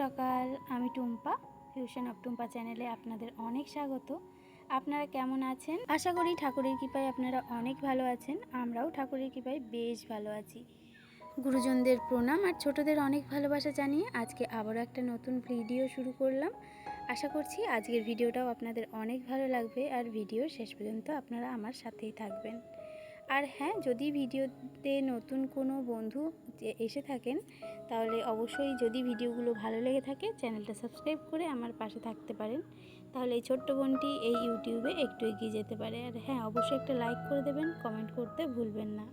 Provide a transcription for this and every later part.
সকাল, আমি Tumpa fusion of Tumpa চ্যানেলে আপনাদের অনেক স্বাগত। আপনারা কেমন আছেন? আশা করি ঠাকুরের কৃপায় আপনারা অনেক ভালো আছেন, আমরাও ঠাকুরের কৃপায় বেশ ভালো আছি। গুরুজনদের প্রণাম আর ছোটদের অনেক ভালোবাসা জানিয়ে আজকে আবারও একটা নতুন ভিডিও শুরু করলাম। আশা করছি আজকের ভিডিওটাও আপনাদের অনেক ভালো লাগবে আর ভিডিও শেষ পর্যন্ত আপনারা আমার সাথেই থাকবেন। আর হ্যাঁ যদি ভিডিওতে নতুন কোনো বন্ধু এসে থাকেন, তাহলে অবশ্যই যদি ভিডিওগুলো ভালো লেগে থাকে, চ্যানেলটা সাবস্ক্রাইব করে আমার পাশে থাকতে পারেন। তাহলে এই ছোট্ট বোনটি এই ইউটিউবে একটু এগিয়ে যেতে পারে। আর হ্যাঁ অবশ্যই একটা লাইক করে দেবেন, কমেন্ট করতে ভুলবেন না।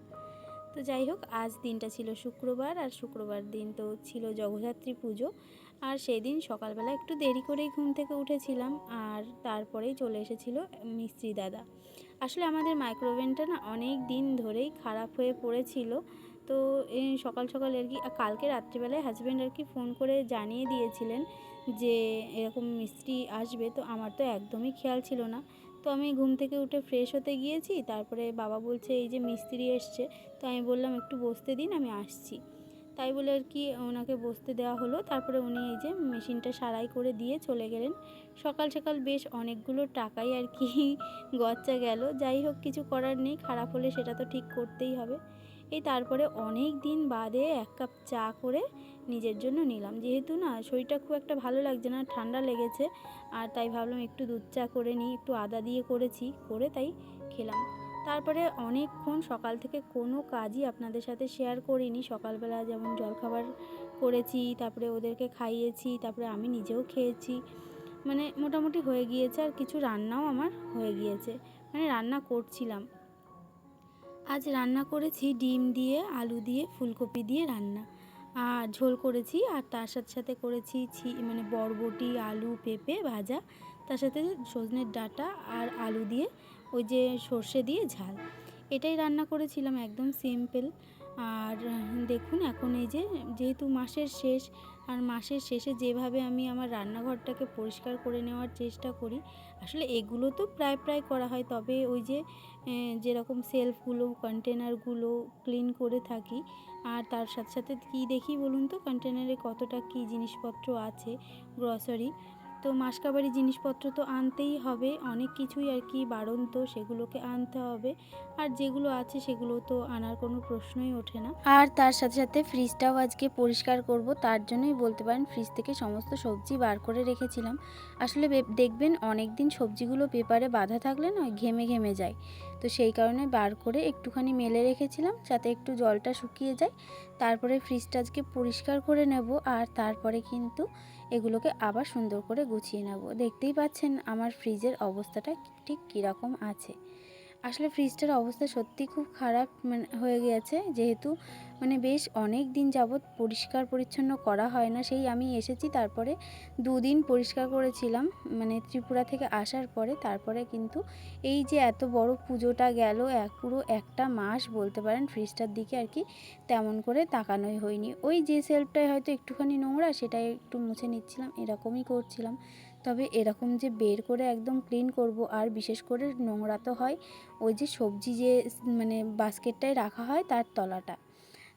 তো যাই হোক, আজ দিনটা ছিল শুক্রবার, আর শুক্রবার দিন তো ছিল জগদ্ধাত্রী পুজো। আর সেই দিন সকালবেলা একটু দেরি করেই ঘুম থেকে উঠেছিলাম, আর তারপরেই চলে এসেছিল মিস্ত্রি দাদা। আসলে আমাদের মাইক্রোওভেনটা না অনেক দিন ধরেই খারাপ হয়ে পড়েছিল। তো এই সকাল সকাল আর কি, কালকে রাত্রিবেলায় হাজব্যান্ড আর কি ফোন করে জানিয়ে দিয়েছিলেন যে এরকম মিস্ত্রি আসবে, তো আমার তো একদমই খেয়াল ছিল না। তো আমি ঘুম থেকে উঠে ফ্রেশ হতে গিয়েছি, তারপরে বাবা বলছে, এই যে মিস্ত্রি এসছে। তো আমি বললাম, একটু বসতে দিন, আমি আসছি। তাই বলে আর কি ওনাকে বসতে দেওয়া হলো। তারপরে উনি এই যে মেশিনটা সারাই করে দিয়ে চলে গেলেন। সকাল সকাল বেশ অনেকগুলো টাকাই আর কি গচ্চা গেল। যাই হোক, কিছু করার নেই, খারাপ হলে সেটা তো ঠিক করতেই হবে। এই তারপরে অনেক দিন বাদে এক কাপ চা করে নিজের জন্য নিলাম। যেহেতু না শরীরটা খুব একটা ভালো লাগছে না, ঠান্ডা লেগেছে, আর তাই ভাবলাম একটু দুধ চা করে নিই, একটু আদা দিয়ে করেছি, করে তাই খেলাম। তারপরে অনেকক্ষণ সকাল থেকে কোনো কাজই আপনাদের সাথে শেয়ার করিনি। সকালবেলা যেমন জলখাবার করেছি, তারপরে ওদেরকে খাইয়েছি, তারপরে আমি নিজেও খেয়েছি। মানে মোটামুটি হয়ে গিয়েছে আর কিছু রান্নাও আমার হয়ে গিয়েছে। মানে রান্না করছিলাম। আজ রান্না করেছি ডিম দিয়ে, আলু দিয়ে, ফুলকপি দিয়ে রান্না। আর ঝোল করেছি আর তার সাথে সাথে করেছি ছি- মানে বরবটি, আলু, পেঁপে ভাজা। তার সাথে সজনের ডাঁটা আর আলু দিয়ে ওই যে সর্ষে দিয়ে ঝাল। এটাই রান্না করেছিলাম, একদম সিম্পল আর, দেখুন এখন এই যে, যেহেতু মাসের শেষ, আর মাসের শেষে যেভাবে আমি আমার রান্নাঘরটাকে পরিষ্কার করে নেওয়ার চেষ্টা করি, আসলে এগুলো তো প্রায় প্রায় করা হয়। তবে ওই যে যেরকম সেলফগুলো, কন্টেনারগুলো ক্লিন করে থাকি, আর তার সাথে সাথে কী দেখি বলুন তো, কন্টেনারে কতটা কী জিনিসপত্র আছে গ্রসারি তো মাসকাবারি জিনিসপত্র তো আনতেই হবে, অনেক কিছুই আর কি বারণ তো সেগুলোকে আনতে হবে। আর যেগুলো আছে সেগুলো তো আনার কোনো প্রশ্নই ওঠে না। আর তার সাথে সাথে ফ্রিজটাও আজকে পরিষ্কার করব, তার জন্যই বলতে পারেন ফ্রিজ থেকে সমস্ত সবজি বার করে রেখেছিলাম। আসলে দেখবেন অনেক দিন সবজিগুলো পেপারে বাঁধা থাকলে না ঘেমে ঘেমে যায়। তো সেই কারণে বার করে একটুখানি মেলে রেখেছিলাম যাতে একটু জলটা শুকিয়ে যায়। তারপরে ফ্রিজটা আজকে পরিষ্কার করে নেব, আর তারপরে কিন্তু এগুলোকে আবার সুন্দর করে গুছিয়ে নেব। দেখতেই পাচ্ছেন আমার ফ্রিজের অবস্থাটা ঠিক কীরকম আছে। আসলে ফ্রিজটার অবস্থা সত্যি খুব খারাপ মানে হয়ে গেছে যেহেতু মানে বেশ অনেক দিন যাবৎ পরিষ্কার পরিচ্ছন্ন করা হয় না, সেই আমি এসেছি। তারপরে দুদিন পরিষ্কার করেছিলাম মানে ত্রিপুরা থেকে আসার পরে। তারপরে কিন্তু এই যে এত বড় পুজোটা গেল, এক পুরো একটা মাস বলতে পারেন ফ্রিজটার দিকে আর কি তেমন করে তাকানোই হয়নি। ওই যে সেলফটায় হয়তো একটুখানি নোংরা, সেটাই একটু মুছে নিচ্ছিলাম, এরকমই করছিলাম। তবে এরকম যে বের করে একদম ক্লিন করব, আর বিশেষ করে নোংরা তো হয়, ওই যে সবজি যে মানে বাস্কেটটায় রাখা হয় তার তলাটা।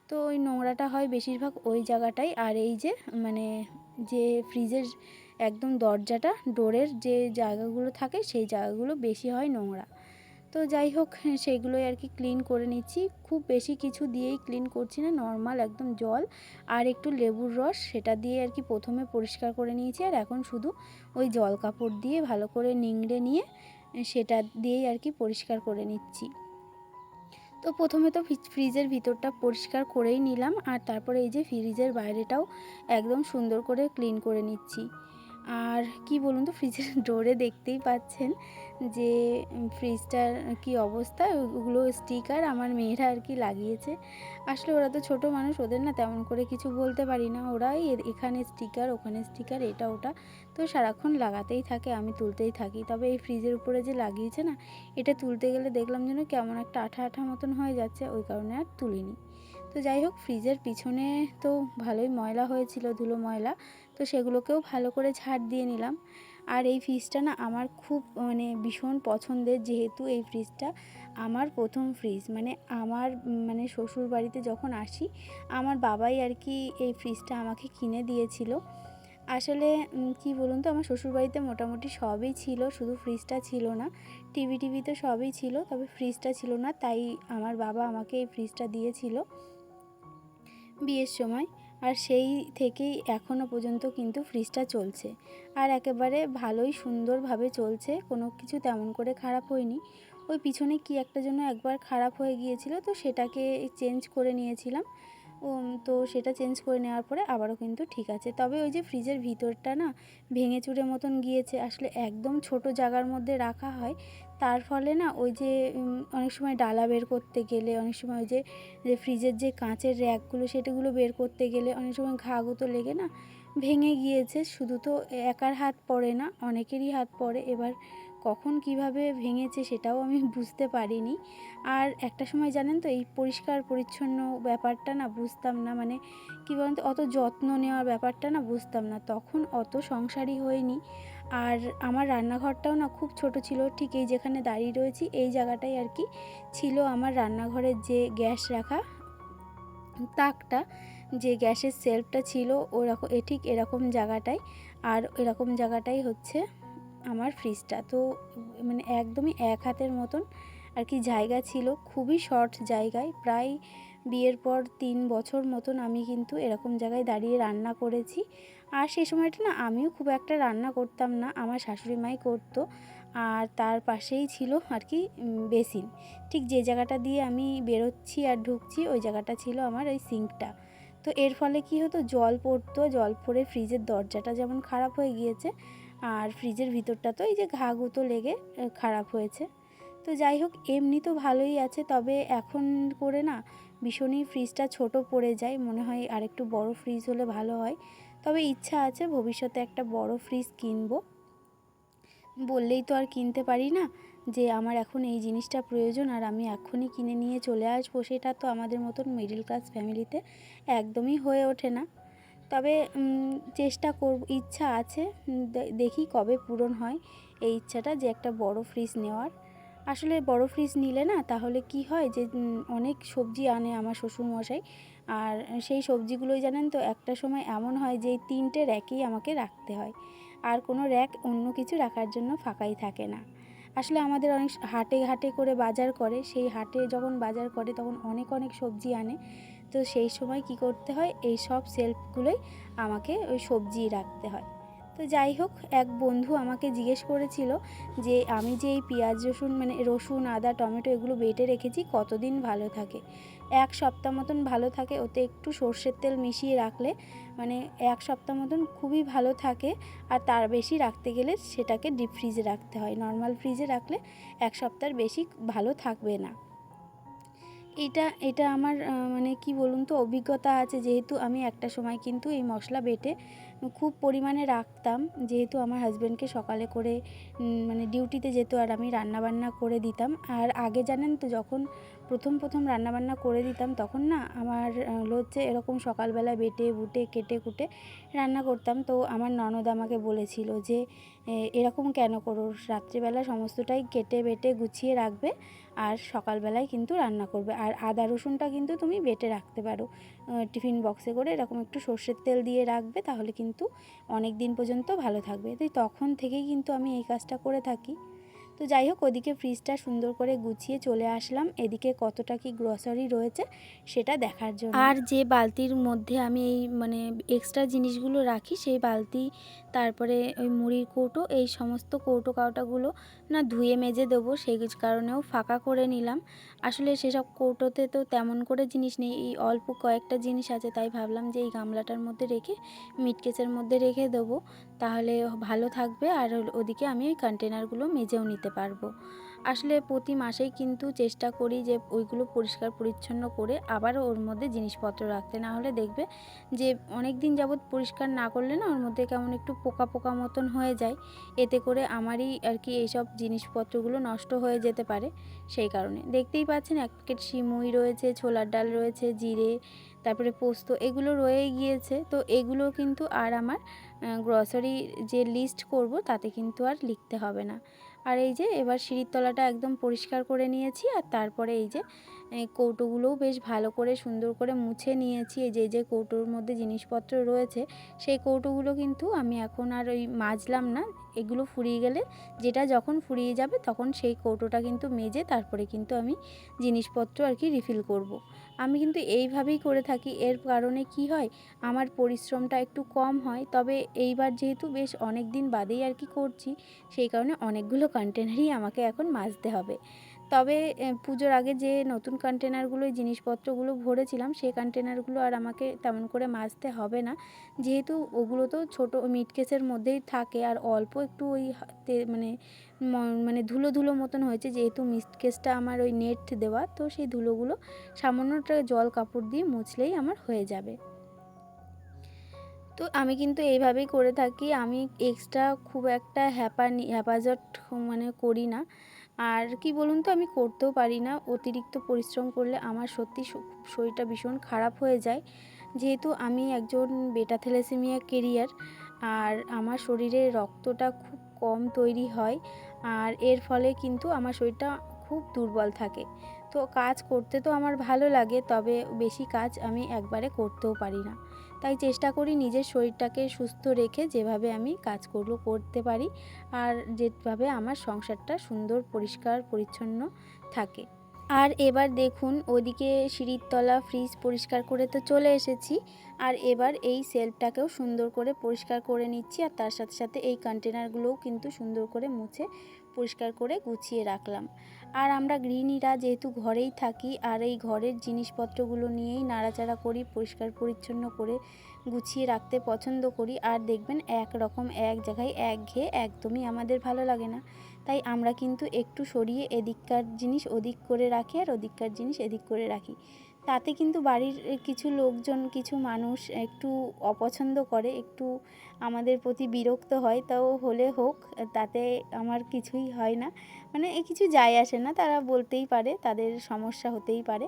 তো ওই নোংরাটা হয় বেশিরভাগ ওই জায়গাটাই আর এই যে মানে যে ফ্রিজের একদম দরজাটা, ডোরের যে জায়গাগুলো থাকে সেই জায়গাগুলো বেশি হয় নোংরা। তো যাই হোক সেইগুলোই আর কি ক্লিন করে নিচ্ছি। খুব বেশি কিছু দিয়েই ক্লিন করছি না নর্মাল একদম জল আর একটু লেবুর রস, সেটা দিয়ে আর কি প্রথমে পরিষ্কার করে নিয়েছি। আর এখন শুধু ওই জল কাপড় দিয়ে ভালো করে নিংড়ে নিয়ে সেটা দিয়েই আর কি পরিষ্কার করে নিচ্ছি। তো প্রথমে তো ফ্রিজ- ফ্রিজের ভিতরটা পরিষ্কার করেই নিলাম, আর তারপরে এই যে ফ্রিজের বাইরেটাও একদম সুন্দর করে ক্লিন করে নিচ্ছি। আর কি বলুন তো ফ্রিজের ডোরে দেখতেই পাচ্ছেন যে ফ্রিজটার কি অবস্থা ওগুলো স্টিকার আমার মেয়েরা আর কি লাগিয়েছে। আসলে ওরা তো ছোট মানুষ, ওদের না তেমন করে কিছু বলতে পারি না। ওরাই এখানে স্টিকার ওখানে স্টিকার এটা, ওটা, তো সারাক্ষণ লাগাতেই থাকে, আমি তুলতেই থাকি। তবে এই ফ্রিজের উপরে যে লাগিয়েছে না, এটা তুলতে গেলে দেখলাম যেন কেমন একটা আঠা আঠা মতন হয়ে যাচ্ছে, ওই কারণে আর তুলিনি। তো যাই হোক ফ্রিজের পিছনে তো ভালোই ময়লা হয়েছিল, ধুলো ময়লা তো সেগুলোকেও ভালো করে ঝাড় দিয়ে নিলাম। আর এই ফ্রিজটা না আমার খুব মানে ভীষণ পছন্দের যেহেতু এই ফ্রিজটা আমার প্রথম ফ্রিজ। মানে আমার মানে শ্বশুর বাড়িতে যখন আসি, আমার বাবাই আর কি এই ফ্রিজটা আমাকে কিনে দিয়েছিল। আসলে কি বলুন তো, আমার শ্বশুরবাড়িতে মোটামুটি সবই ছিল, শুধু ফ্রিজটা ছিল না। টিভি টিভি তো সবই ছিল, তবে ফ্রিজটা ছিল না, তাই আমার বাবা আমাকে এই ফ্রিজটা দিয়েছিল। বিয়ের সময় আর সেই থেকেই এখনও পর্যন্ত কিন্তু ফ্রিজটা চলছে। আর একেবারে ভালোই সুন্দরভাবে চলছে, কোনো কিছু তেমন করে খারাপ হয়নি। ওই পিছনে কি একটা জন্য একবার খারাপ হয়ে গিয়েছিল, তো সেটাকে চেঞ্জ করে নিয়েছিলাম। তো সেটা চেঞ্জ করে নেওয়ার পরে আবারও কিন্তু ঠিক আছে। তবে ওই যে ফ্রিজের ভিতরটা না ভেঙে চুরে মতন গিয়েছে, আসলে একদম ছোট জায়গার মধ্যে রাখা হয়। তার ফলে না ওই যে অনেক সময় ডালা বের করতে গেলে, অনেক সময় ওই যে ফ্রিজের যে কাঁচের র্যাকগুলো সেটাগুলো বের করতে গেলে অনেক সময় ঘাগুতো লেগে না ভেঙে গিয়েছে। শুধু তো একার হাত পড়ে না, অনেকেরই হাত পড়ে। এবার কখন কীভাবে ভেঙেছে সেটাও আমি বুঝতে পারিনি। আর একটা সময় জানেন তো, এই পরিষ্কার পরিচ্ছন্ন ব্যাপারটা না বুঝতাম না মানে কী বলেন তো অত যত্ন নেওয়ার ব্যাপারটা না বুঝতাম না। তখন অত সংসারই হয়নি। আর আমার রান্নাঘরটাও না খুব ছোট ছিল, ঠিক এই যেখানে দাঁড়িয়ে রয়েছি, এই জায়গাটাই আর কি ছিল আমার রান্নাঘরের যে গ্যাস রাখা, তাকটা, যে গ্যাসের সেলফটা ছিল, ওরকম, এ ঠিক এরকম জায়গাটায় আর এরকম জায়গাটাই হচ্ছে আমার ফ্রিজটা তো মানে একদমই এক হাতের মতন আর কি জায়গা ছিল, খুবই শর্ট জায়গায়। প্রায় বিয়ের পর তিন বছর মতন আমি কিন্তু এরকম জায়গায় দাঁড়িয়ে রান্না করেছি। আর সেই সময়টা না, আমিও খুব একটা রান্না করতাম না, আমার শাশুড়ি মাই করতো। আর তার পাশেই ছিল আর কি বেসিন। ঠিক যে জায়গাটা দিয়ে আমি বেরোচ্ছি আর ঢুকছি, ওই জায়গাটা ছিল আমার ওই সিঙ্কটা তো এর ফলে কি হতো, জল পড়তো, জল পড়ে ফ্রিজের দরজাটা যেমন খারাপ হয়ে গিয়েছে আর ফ্রিজের ভিতরটা তো এই যে ঘা গুঁতো লেগে খারাপ হয়েছে। তো যাই হোক, এমনি তো ভালোই আছে, তবে এখন করে না ভীষণই ফ্রিজটা ছোট পড়ে যায়, মনে হয় আরেকটু বড় ফ্রিজ হলে ভালো হয়। তবে ইচ্ছা আছে ভবিষ্যতে একটা বড় ফ্রিজ কিনবো। বললেই তো আর কিনতে পারি না যে আমার এখন এই জিনিসটা প্রয়োজন, আর আমি এখনই কিনে নিয়ে চলে আসব, সেটা তো আমাদের মতন মিডিল ক্লাস ফ্যামিলিতে একদমই হয়ে ওঠে না। তবে চেষ্টা করব, ইচ্ছা আছে দেখি কবে পূরণ হয় এই ইচ্ছাটা যে একটা বড় ফ্রিজ নেওয়ার। আসলে বড় ফ্রিজ নিলে না, তাহলে কি হয় যে অনেক সবজি আনে আমার শ্বশুরমশাই। আর সেই সবজিগুলোই জানেন তো, একটা সময় এমন হয় যে তিনটে র্যাকেই আমাকে রাখতে হয়। আর কোনো র্যাক অন্য কিছু রাখার জন্য ফাঁকাই থাকে না। আসলে আমাদের অনেক হাটে ঘাটে করে বাজার করে, সেই হাটে যখন বাজার করে, তখন অনেক অনেক সবজি আনে। তো সেই সময় কি করতে হয়? এই সব সেলফগুলোই আমাকে ওই সবজি রাখতে হয়। তো যাই হোক, এক বন্ধু আমাকে জিজ্ঞেস করেছিল যে, আমি যে এই পেঁয়াজ, রসুন মানে রসুন, আদা, টমেটো এগুলো বেটে রেখেছি, কতদিন ভালো থাকে? এক সপ্তাহ মতন ভালো থাকে, ওতে একটু সর্ষের তেল মিশিয়ে রাখলে মানে এক সপ্তাহ মতন খুবই ভালো থাকে, আর তার বেশি রাখতে গেলে সেটাকে ডিপ ফ্রিজে রাখতে হয়। নর্মাল ফ্রিজে রাখলে এক সপ্তাহের বেশি ভালো থাকবে না। এটা এটা আমার মানে কি বলুন তো, অভিজ্ঞতা আছে যেহেতু আমি একটা সময় কিন্তু এই মশলা বেটে খুব পরিমাণে রাখতাম। যেহেতু আমার হাজব্যান্ডকে সকালে করে মানে ডিউটিতে যেত আর আমি রান্নাবান্না করে দিতাম। আর আগে জানেন তো যখন প্রথম প্রথম রান্নাবান্না করে দিতাম, তখন না আমার হচ্ছে এরকম সকালবেলা বেটে, বুটে, কেটে, কুটে রান্না করতাম। তো আমার ননদ আমাকে বলেছিল যে এরকম কেন করো? রাত্রিবেলা সমস্তটাই কেটে, বেটে, গুছিয়ে রাখবে আর সকালবেলায় কিন্তু রান্না করবে। আর আদা রসুনটা কিন্তু তুমি বেটে রাখতে পারো। টিফিন বক্সে করে এরকম একটু সর্ষের তেল দিয়ে রাখবে, তাহলে কিন্তু অনেক দিন পর্যন্ত ভালো থাকবে। তো তখন থেকেই কিন্তু আমি এই কাজটা করে থাকি। তো যাই হোক, ওদিকে ফ্রিজটা সুন্দর করে গুছিয়ে চলে আসলাম। এদিকে কতটা কি গ্রসারি রয়েছে সেটা দেখার জন্য। আর যে বালতির মধ্যে আমি এই মানে এক্সট্রা জিনিসগুলো রাখি, সেই বালতি, তারপরে ওই মুড়ির কৌটো, এই সমস্ত কৌটো কাউটাগুলো না ধুয়ে মেজে দেবো সেই কারণেও ফাঁকা করে নিলাম। আসলে সেসব কৌটোতে তো তেমন করে জিনিস নেই, এই অল্প কয়েকটা জিনিস আছে, তাই ভাবলাম যে এই গামলাটার মধ্যে রেখে, মিটকেসের মধ্যে রেখে দেবো। তাহলে ভালো থাকবে আর ওদিকে আমি ওই কন্টেনারগুলো মেজেও নিতে পারব। আসলে প্রতি মাসেই কিন্তু চেষ্টা করি যে ওইগুলো পরিষ্কার পরিচ্ছন্ন করে আবার ওর মধ্যে জিনিসপত্র রাখতে। না হলে দেখবে যে অনেক দিন যাবৎ পরিষ্কার না করলে না ওর মধ্যে কেমন একটু পোকা পোকা মতন হয়ে যায়। এতে করে আমারই আর কি এইসব জিনিসপত্রগুলো নষ্ট হয়ে যেতে পারে সেই কারণে। দেখতেই পাচ্ছেন এক প্যাকেট শিমুই রয়েছে, ছোলার ডাল রয়েছে, জিরে, তারপরে পোস্ত এগুলো রয়েই গিয়েছে। তো এগুলো কিন্তু আর আমার গ্রসারি যে লিস্ট করব তাতে কিন্তু আর লিখতে হবে না। আর এই যে এবার সিঁড়ির তলাটা একদম পরিষ্কার করে নিয়েছি, আর তারপরে এই যে কৌটোগুলোও বেশ ভালো করে সুন্দর করে মুছে নিয়েছি এই যে যে কৌটোর মধ্যে জিনিসপত্র রয়েছে, সেই কৌটোগুলো কিন্তু আমি এখন আর ওই মাজলাম না এগুলো ফুরিয়ে গেলে যেটা যখন ফুরিয়ে যাবে তখন সেই কৌটোটা কিন্তু মেজে তারপরে কিন্তু আমি জিনিসপত্র আর কি রিফিল করব। আমি কিন্তু এইভাবেই করে থাকি। এর কারণে কি হয়? আমার পরিশ্রমটা একটু কম হয়। তবে এইবার যেহেতু বেশ অনেক দিন বাদেই আর কি করছি, সেই কারণে অনেকগুলো কন্টেনারই আমাকে এখন মাজতে হবে। তবে পুজোর আগে যে নতুন কন্টেনারগুলো জিনিসপত্রগুলো ভরেছিলাম, সেই কন্টেনারগুলো আর আমাকে তেমন করে মাজতে হবে না। যেহেতু ওগুলো তো ছোটো মিট কেসের মধ্যেই থাকে, আর অল্প একটু ওই মানে মানে ধুলো ধুলো মতন হয়েছে যেহেতু মিট কেসটা আমার ওই নেট দেওয়া, তো সেই ধুলোগুলো সামান্যটা জল কাপড় দিয়ে মুছলেই আমার হয়ে যাবে। তো আমি কিন্তু এইভাবেই করে থাকি, আমি এক্সট্রা খুব একটা হ্যাপা হ্যাপাজট মানে করি না। আর কি বলুন তো, আমি করতেও পারি না, অতিরিক্ত পরিশ্রম করলে আমার সত্যি শরীরটা ভীষণ খারাপ হয়ে যায়। যেহেতু আমি একজন বেটা থ্যালাসেমিয়া কেরিয়ার আর আমার শরীরে রক্তটা খুব কম তৈরি হয় আর এর ফলে কিন্তু আমার শরীরটা খুব দুর্বল থাকে। তো কাজ করতে তো আমার ভালো লাগে, তবে বেশি কাজ আমি একবারে করতেও পারি না। তাই চেষ্টা করি নিজের শরীরটাকে সুস্থ রেখে যেভাবে আমি কাজগুলো করতে পারি, আর যেভাবে আমার সংসারটা সুন্দর, পরিষ্কার, পরিচ্ছন্ন থাকে। আর এবার দেখুন ওদিকে সিঁড়ির তলা ফ্রিজ পরিষ্কার করে তো চলে এসেছি। আর এবার এই সেলফটাকেও সুন্দর করে পরিষ্কার করে নিচ্ছি আর তার সাথে সাথে এই কন্টেনারগুলোও কিন্তু সুন্দর করে মুছে পরিষ্কার করে গুছিয়ে রাখলাম। আর আমরা গৃহিণীরা যেহেতু ঘরেই থাকি, আর এই ঘরের জিনিসপত্রগুলো নিয়েই নাড়াচাড়া করি, পরিষ্কার পরিচ্ছন্ন করে গুছিয়ে রাখতে পছন্দ করি। আর দেখবেন এক রকম এক জায়গায় এক ঘেয়ে একদমই আমাদের ভালো লাগে না। তাই আমরা কিন্তু একটু সরিয়ে এদিককার জিনিস ওদিক করে রাখি আর ওদিককার জিনিস এদিক করে রাখি। তাতে কিন্তু বাড়ির কিছু লোকজন, কিছু মানুষ একটু অপছন্দ করে, একটু আমাদের প্রতি বিরক্ত হয়। তাও হলে হোক, তাতে আমার কিছুই হয় না। মানে এ কিছু যায় আসে না, তারা বলতেই পারে, তাদের সমস্যা হতেই পারে।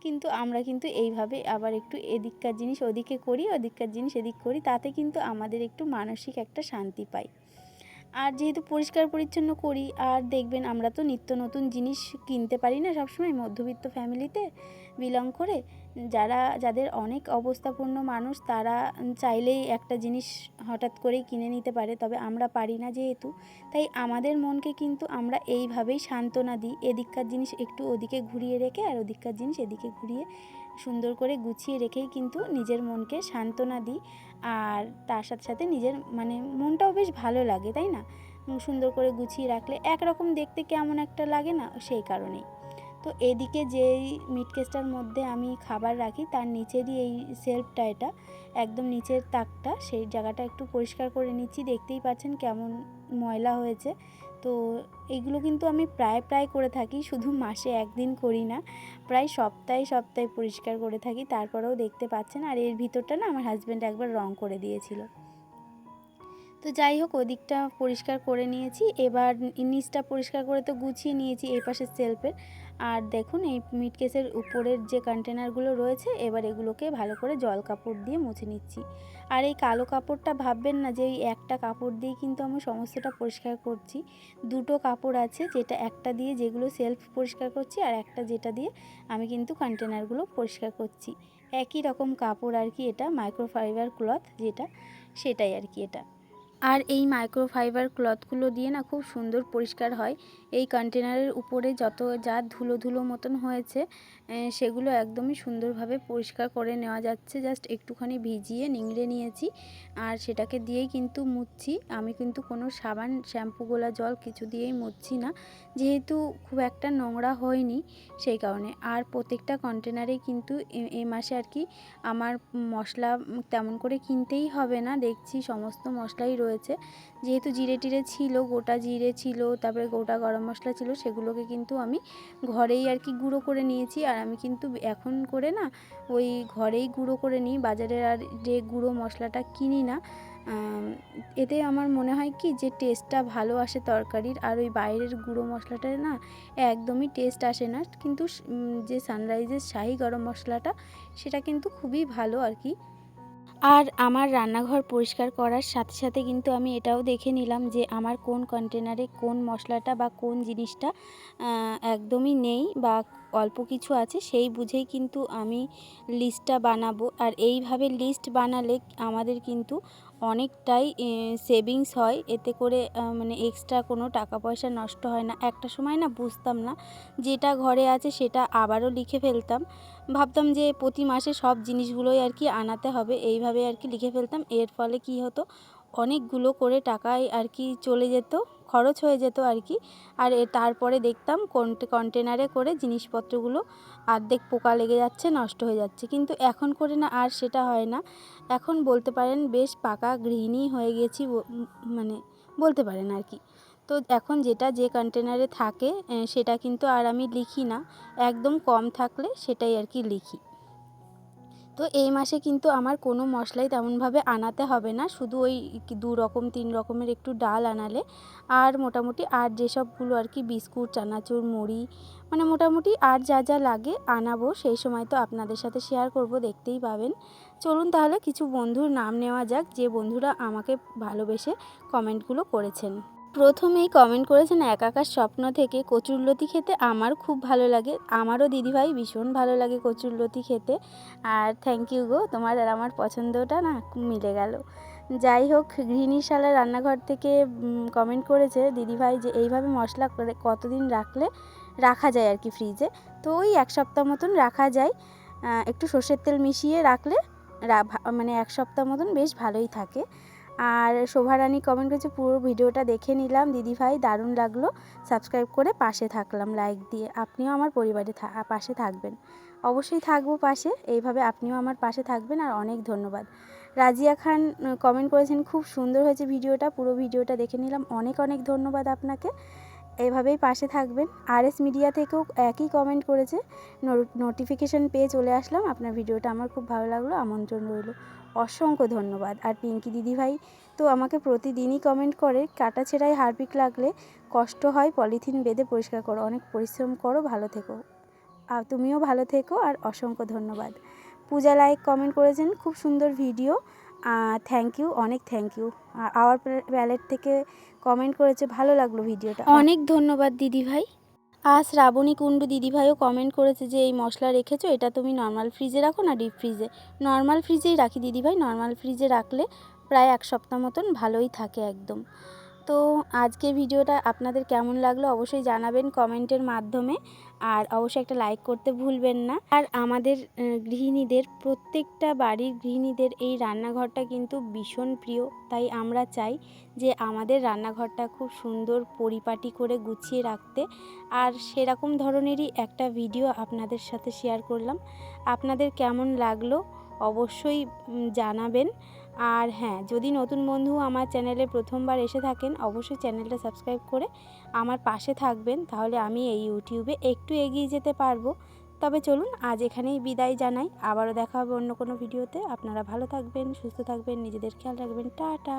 কিন্তু আমরা কিন্তু এইভাবে আবার একটু এদিককার জিনিস ওদিকে করি, ওদিককার জিনিস এদিক করি, তাতে কিন্তু আমাদের একটু মানসিক একটা শান্তি পাই। আর যেহেতু পরিষ্কার পরিচ্ছন্ন করি, আর দেখবেন আমরা তো নিত্য নতুন জিনিস কিনতে পারি না সবসময় মধ্যবিত্ত ফ্যামিলিতে বিলং করে, যারা, যাদের অনেক অবস্থাপূর্ণ মানুষ তারা চাইলেই একটা জিনিস হঠাৎ করেই কিনে নিতে পারে, তবে আমরা পারি না যেহেতু। তাই আমাদের মনকে কিন্তু আমরা এইভাবেই সান্ত্বনা দিই, এদিককার জিনিস একটু ওদিকে ঘুরিয়ে রেখে আর ওদিককার জিনিস এদিকে ঘুরিয়ে সুন্দর করে গুছিয়ে রেখেই কিন্তু নিজের মনকে সান্ত্বনা দিই। আর তার সাথে সাথে নিজের মানে মনটাও বেশ ভালো লাগে, তাই না? সুন্দর করে গুছিয়ে রাখলে একরকম দেখতে কেমন একটা লাগে না, সেই কারণেই। তো এদিকে যেই মিট কেসটার মধ্যে আমি খাবার রাখি, তার নিচেরই এই সেলফটা এটা, একদম নিচের তাকটা, সেই জায়গাটা একটু পরিষ্কার করে নিচ্ছি। দেখতেই পাচ্ছেন কেমন ময়লা হয়েছে। তো এগুলো কিন্তু আমি প্রায় প্রায় করে থাকি। শুধু মাসে একদিন করি না, প্রায় সপ্তাহে সপ্তাহে পরিষ্কার করে থাকি। তারপরেও দেখতে পাচ্ছেন, আর এর ভিতরটা না আমার হাজব্যান্ড একবার রং করে দিয়েছিল। তো যাই হোক, ওদিকটা পরিষ্কার করে নিয়েছি। এবার নিচটা পরিষ্কার করে তো গুছিয়ে নিয়েছি, এই পাশের সেলফের আর দেখুন, এই মিট কেসের উপরের যে কন্টেনারগুলো রয়েছে, এবার এগুলোকে ভালো করে জল কাপড় দিয়ে মুছে নিচ্ছি। আর এই কালো কাপড়টা ভাববেন না যে এই একটা কাপড় দিয়ে কিন্তু আমি সমস্তটা পরিষ্কার করছি। দুটো কাপড় আছে, যেটা একটা দিয়ে যেগুলো সেলফ পরিষ্কার করছি, আর একটা যেটা দিয়ে আমি কিন্তু কন্টেনারগুলো পরিষ্কার করছি। একই রকম কাপড় আর কি এটা মাইক্রোফাইবার ক্লথ যেটা, সেটাই আর কি এটা। আর এই মাইক্রোফাইবার ক্লথগুলো দিয়ে না খুব সুন্দর পরিষ্কার হয়। এই কন্টেনারের উপরে যত যা ধুলো ধুলো মতন হয়েছে সেগুলো একদমই সুন্দরভাবে পরিষ্কার করে নেওয়া যাচ্ছে। জাস্ট একটুখানি ভিজিয়ে নিংড়ে নিয়েছি আর সেটাকে দিয়েই কিন্তু মুছছি। আমি কিন্তু কোনো সাবান, শ্যাম্পু, গোলা জল কিছু দিয়েই মুছছি না। যেহেতু খুব একটা নোংরা হয়নি সেই কারণে। আর প্রত্যেকটা কন্টেনারে কিন্তু এ- মাসে আর কি আমার মশলা তেমন করে কিনতেই হবে না। দেখছি সমস্ত মশলাই রয়েছে। যেহেতু জিরে টিরে ছিল, গোটা জিরে ছিল, তারপরে গোটা গরম মশলা ছিল সেগুলোকে কিন্তু আমি ঘরেই আর কি গুঁড়ো করে নিয়েছি। আর আমি কিন্তু এখন করে না, ওই ঘরেই গুঁড়ো করে নিই, বাজারের আর যে গুঁড়ো মশলাটা কিনি না এতে আমার মনে হয় কি যে টেস্টটা ভালো আসে তরকারির। আর ওই বাইরের গুঁড়ো মশলাটা না একদমই টেস্ট আসে না। কিন্তু যে সানরাইজের শাহি গরম মশলাটা, সেটা কিন্তু খুবই ভালো আর কি। আর আমার রান্নাঘর পরিষ্কার করার সাথে সাথে কিন্তু আমি এটাও দেখে নিলাম যে আমার কোন কন্টেনারে কোন মশলাটা বা কোন জিনিসটা একদমই নেই বা অল্প কিছু আছে, সেই বুঝেই কিন্তু আমি লিস্টটা বানাবো। আর এইভাবে লিস্ট বানালে আমাদের কিন্তু অনেকটাই সেভিংস হয়। এতে করে মানে এক্সট্রা কোনো টাকা পয়সা নষ্ট হয় না। একটা সময় না বুঝতাম না, যেটা ঘরে আছে সেটা আবারও লিখে ফেলতাম। ভাবতাম যে প্রতি মাসে সব জিনিসগুলোই আর কি আনাতে হবে। এইভাবে আর কি লিখে ফেলতাম। এর ফলে কি হতো? অনেকগুলো করে টাকায় আর কি চলে যেত। খরচ হয়ে যেত আর কি। আর তারপরে দেখতাম কন্টে কন্টেনারে করে জিনিসপত্রগুলো অর্ধেক পোকা লেগে যাচ্ছে, নষ্ট হয়ে যাচ্ছে। কিন্তু এখন করে না, আর সেটা হয় না। এখন বলতে পারেন বেশ পাকা গৃহিণী হয়ে গেছি মানে বলতে পারেন আর কি। তো এখন যেটা যে কন্টেনারে থাকে সেটা কিন্তু আর আমি লিখি না। একদম কম থাকলে সেটাই আর কি লিখি। তো এই মাসে কিন্তু আমার কোনো মশলাই তেমনভাবে আনাতে হবে না। শুধু ওই দু রকম, তিন রকমের একটু ডাল আনালে। আর মোটামুটি আর যেসবগুলো আর কি বিস্কুট, চানাচুর, মুড়ি মানে মোটামুটি আর যা যা লাগে আনাবো, সেই সময় তো আপনাদের সাথে শেয়ার করব, দেখতেই পাবেন। চলুন তাহলে কিছু বন্ধুর নাম নেওয়া যাক, যে বন্ধুরা আমাকে ভালোবেসে কমেন্টগুলো করেছেন। প্রথমেই কমেন্ট করেছেন একাকার স্বপ্ন থেকে কচুরলতি খেতে আমার খুব ভালো লাগে। আমারও দিদিভাই ভীষণ ভালো লাগে কচুরলতি খেতে। আর থ্যাংক ইউ গো, তোমার আর আমার পছন্দটা না মিলে গেল। যাই হোক গৃহিণীশালা রান্নাঘর থেকে কমেন্ট করেছে দিদিভাই যে এইভাবে মশলা করে কতদিন রাখলে, রাখা যায় আর কি ফ্রিজে তো ওই এক সপ্তাহ মতন রাখা যায়। একটু সর্ষের তেল মিশিয়ে রাখলে মানে এক সপ্তাহ মতন বেশ ভালোই থাকে। আর শোভারানী কমেন্ট করেছে, পুরো ভিডিওটা দেখে নিলাম দিদিভাই দারুণ লাগল। সাবস্ক্রাইব করে পাশে থাকলাম লাইক দিয়ে। আপনিও আমার পরিবারে পাশে থাকবেন। অবশ্যই থাকব পাশে, এইভাবে আপনিও আমার পাশে থাকবেন আর অনেক ধন্যবাদ। রাজিয়া খান কমেন্ট করেছেন, খুব সুন্দর হয়েছে ভিডিওটা, পুরো ভিডিওটা দেখে নিলাম। অনেক অনেক ধন্যবাদ আপনাকে। এভাবেই পাশে থাকবেন। আর এস মিডিয়া থেকেও একই কমেন্ট করেছে নোটিফিকেশান পেয়ে চলে আসলাম। আপনার ভিডিওটা আমার খুব ভালো লাগল, আমন্ত্রণ রইল। অসংখ্য ধন্যবাদ। আর পিঙ্কি দিদিভাই তো আমাকে প্রতিদিনই কমেন্ট করে, কাটা ছেঁড়ায় হারপিক লাগলে কষ্ট হয়, পলিথিন বেঁধে পরিষ্কার করো, অনেক পরিশ্রম করো, ভালো থেকো। আর তুমিও ভালো থেকো আর অসংখ্য ধন্যবাদ। পূজা লাইক কমেন্ট করেছেন, খুব সুন্দর ভিডিও থ্যাংক ইউ অনেক থ্যাংক ইউ আওয়ার প্যালেট থেকে কমেন্ট করেছে, ভালো লাগল ভিডিওটা অনেক ধন্যবাদ দিদিভাই আর শ্রাবণী কুণ্ডু দিদিভাইও কমেন্ট করেছে যে, এই মশলা রেখেছো, এটা তুমি নর্মাল ফ্রিজে রাখো না ডিপ ফ্রিজে নর্মাল ফ্রিজেই রাখি দিদিভাই নর্মাল ফ্রিজে রাখলে প্রায় এক সপ্তাহ মতন ভালোই থাকে একদম। তো আজকে ভিডিওটা আপনাদের কেমন লাগল অবশ্যই জানাবেন কমেন্টের মাধ্যমে। আর অবশ্যই একটা লাইক করতে ভুলবেন না। আর আমাদের গৃহিণীদের, প্রত্যেকটা বাড়ির গৃহিণীদের এই রান্নাঘরটা কিন্তু ভীষণ প্রিয়। তাই আমরা চাই যে আমাদের রান্নাঘরটা খুব সুন্দর পরিপাটি করে গুছিয়ে রাখতে। আর সেরকম ধরনেরই একটা ভিডিও আপনাদের সাথে শেয়ার করলাম। আপনাদের কেমন লাগল অবশ্যই জানাবেন। আর হ্যাঁ যদি নতুন বন্ধু আমার চ্যানেলে প্রথমবার এসে থাকেন, অবশ্যই চ্যানেলটা সাবস্ক্রাইব করে আমার পাশে থাকবেন, তাহলে আমি এই ইউটিউবে একটু এগিয়ে যেতে পারব। তবে চলুন, আজ এখানেই বিদায় জানাই। আবারও দেখা হবে অন্য কোনো ভিডিওতে। আপনারা ভালো থাকবেন, সুস্থ থাকবেন, নিজেদের খেয়াল রাখবেন। টাটা!